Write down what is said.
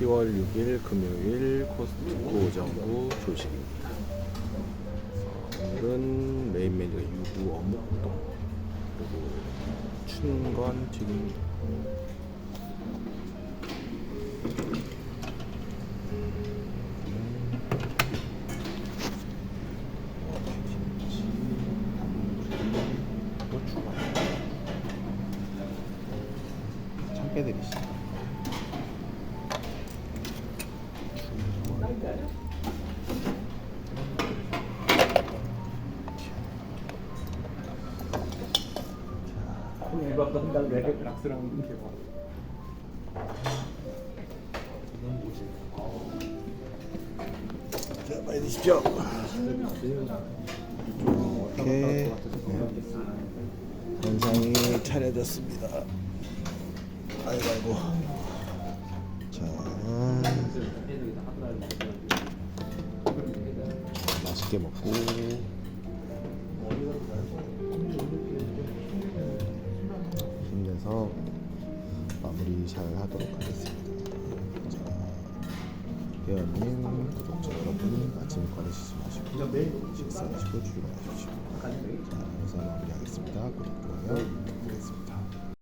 10월 6일 금요일 코스트코 정부 조식입니다. 어, 오늘은 메인 메뉴가 유부 어묵동 그리고 춘건 고추가 참깨들이 있어. 자, 많이 드십시오. 이렇게 한상이 차려졌습니다. 아이고 아이고. 맛있게 먹고 힘내서 마무리 잘 하도록 하겠습니다. 자, 회원님, 구독자 여러분 아침에 꺼내시지 마시고 식사하시고 출근하십시오. 자, 여기서 마무리하겠습니다. 구독, 좋아요.